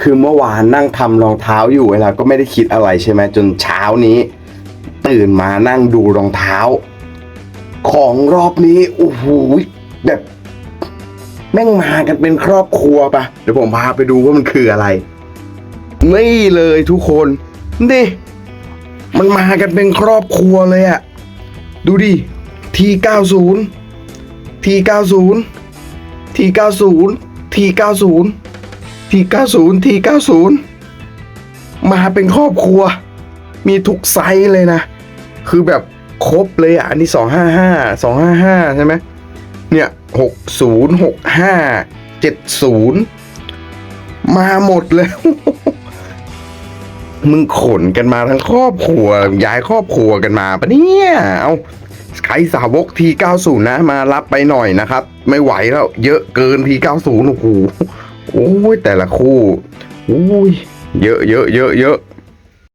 คือเมื่อวานนั่งทำรองเท้าอยู่เวลาก็ไม่ได้คิดอะไรใช่ไหมจนเช้านี้ ตื่นมานั่งดูรองเท้า ของรอบนี้โอ้โหแบบแม่งมากันเป็นครอบครัวปะเดี๋ยวผมพาไปดูว่ามันคืออะไร นี่เลยทุกคนนี่มันมากันเป็นครอบครัวเลยอะดูดิทีเก้าศูนย์ ทีเก้าศูนย์ทีเก้าศูนย์มาเป็นครอบครัว มีทุกไซส์เลยนะ คือแบบครบเลยอะ อันนี้สองห้าห้าสองห้าห้าใช่ไหมเนี่ยหกศูนย์หกห้าเจ็ดศูนย์มาหมดเลยมึงขนกันมาทั้งครอบครัว ย้ายครอบครัวกันมาปะเนี่ย เอาใครสาวกที90นะ มารับไปหน่อยนะครับ ไม่ไหวแล้ว เยอะเกินที90โอ้โห อ้ยแต่ละคู่โอ้ยเยอะเยอะเยอะเยอะ